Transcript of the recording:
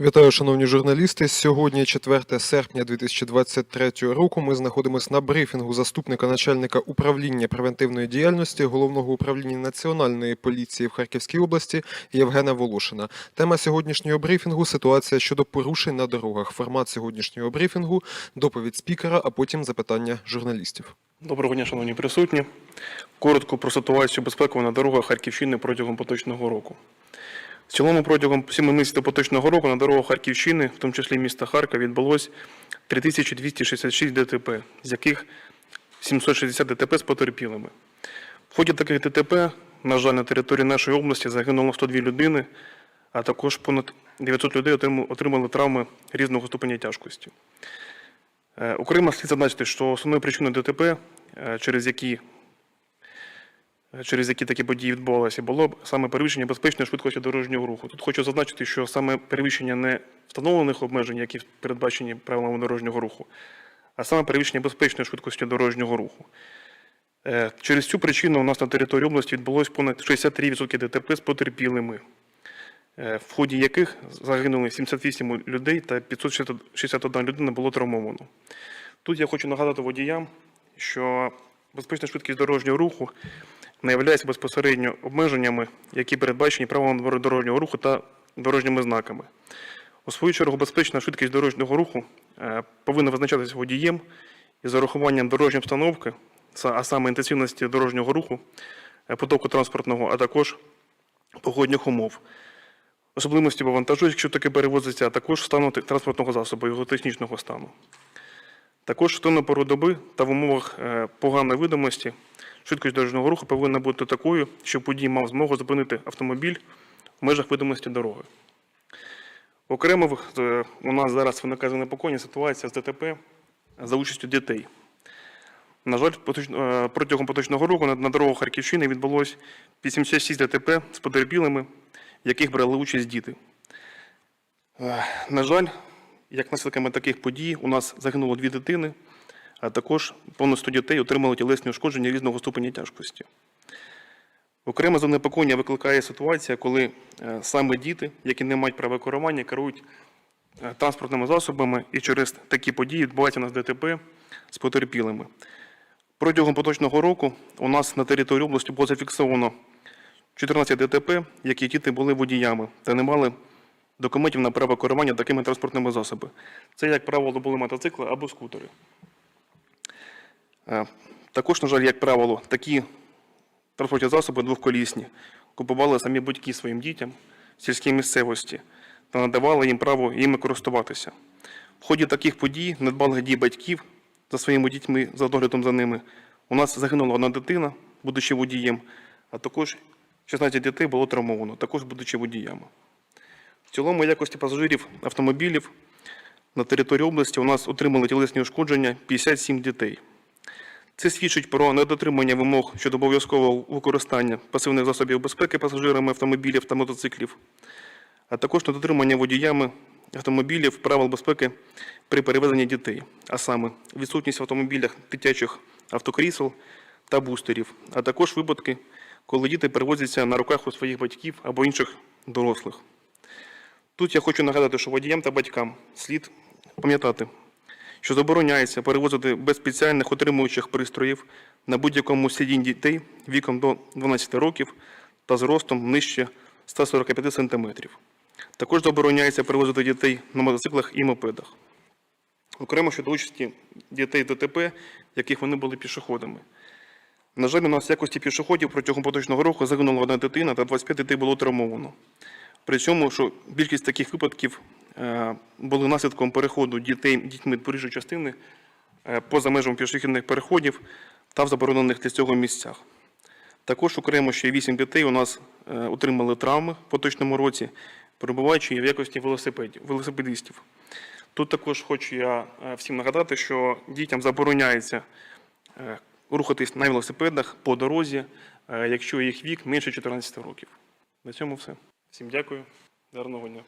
Вітаю, шановні журналісти. Сьогодні 4 серпня 2023 року. Ми знаходимося на брифінгу заступника начальника управління превентивної діяльності головного управління національної поліції в Харківській області Євгена Волошина. Тема сьогоднішнього брифінгу ситуація щодо порушень на дорогах. Формат сьогоднішнього брифінгу доповідь спікера, а потім запитання журналістів. Доброго дня, шановні присутні. Коротко про ситуацію безпеку на дорогах Харківщини протягом поточного року. В цілому протягом 7 місяців поточного року на дорогах Харківщини, в тому числі міста Харкова, відбулось 3266 ДТП, з яких 760 ДТП з потерпілими. В ході таких ДТП, на жаль, на території нашої області загинуло 102 людини, а також понад 900 людей отримали- травми різного ступеня тяжкості. Е, Окремо слід зазначити, що основною причиною ДТП, е, через які, через які такі події відбувалися, було саме перевищення безпечної швидкості дорожнього руху. Тут хочу зазначити, що саме перевищення не встановлених обмежень, які передбачені правилами дорожнього руху, а саме перевищення безпечної швидкості дорожнього руху. Е, Через цю причину у нас на території області відбулось понад 63% ДТП з потерпілими, е, в ході яких загинули 78 людей та 561 людина було травмовано. Тут я хочу нагадати водіям, що безпечна швидкість дорожнього руху не є безпосередньо обмеженнями, які передбачені правилами дорожнього руху та дорожніми знаками. У свою чергу, безпечна швидкість дорожнього руху е, повинна визначатися водієм із зарахуванням дорожньої обстановки, а саме інтенсивності дорожнього руху, е, потоку транспортного, а також погодних умов. Особливості вантажу, якщо таке перевозиться, а також стану транспортного засобу, його технічного стану. Також в пору доби та в умовах е, поганої видимості швидкість дорожнього руху повинна бути такою, щоб водій мав змогу зупинити автомобіль в межах видимості дороги. Окремо е, у нас зараз виникає занепокоєння ситуація з ДТП за участю дітей. На жаль, е, протягом поточного року на, дорогах Харківщини відбулось 86 ДТП з потерпілими, в яких брали участь діти. Е, На жаль, як наслідками таких подій у нас загинуло дві дитини, а також 100 дітей отримали тілесні ушкодження різного ступеня тяжкості. Окреме занепокоєння викликає ситуація, коли е, саме діти, які не мають права керування, керують е, транспортними засобами, і через такі події відбувається у нас ДТП з потерпілими. Протягом поточного року у нас на території області було зафіксовано 14 ДТП, які діти були водіями та не мали документів на право керування такими транспортними засобами. Це, як правило, були мотоцикли або скутери. Е, Також, на жаль, як правило, такі транспортні засоби двохколісні купували самі батьки своїм дітям в сільській місцевості та надавали їм право їми користуватися. В ході таких подій, недбалих дій батьків за своїми дітьми, за доглядом за ними, у нас загинула одна дитина, будучи водієм, а також 16 дітей було травмовано, також будучи водіями. В цілому, якості пасажирів автомобілів на території області у нас отримали тілесні ушкодження 57 дітей. Це свідчить про недотримання вимог щодо обов'язкового використання пасивних засобів безпеки пасажирами автомобілів та мотоциклів, а також недотримання водіями автомобілів правил безпеки при перевезенні дітей, а саме відсутність в автомобілях дитячих автокрісел та бустерів, а також випадки, коли діти перевозяться на руках у своїх батьків або інших дорослих. Тут я хочу нагадати, що водіям та батькам слід пам'ятати, що забороняється перевозити без спеціальних отримуючих пристроїв на будь-якому сидінні дітей віком до 12 років та зростом нижче 145 см. Також забороняється перевозити дітей на мотоциклах і мопедах. Окремо щодо участі дітей ДТП, яких вони були пішоходами. На жаль, у нас в якості пішоходів протягом поточного року загинула одна дитина та 25 дітей було травмовано. При цьому, що більшість таких випадків були наслідком переходу дітей дітьми проїжджої частини е, поза межами пішохідних переходів та в заборонених для цього місцях. Також окремо ще 8 дітей у нас е, отримали травми в поточному році, перебуваючи в якості велосипедистів. Тут також хочу я е, всім нагадати, що дітям забороняється е, рухатись на велосипедах по дорозі, е, якщо їх вік менше 14 років. На цьому все. Всім дякую. Гарного дня.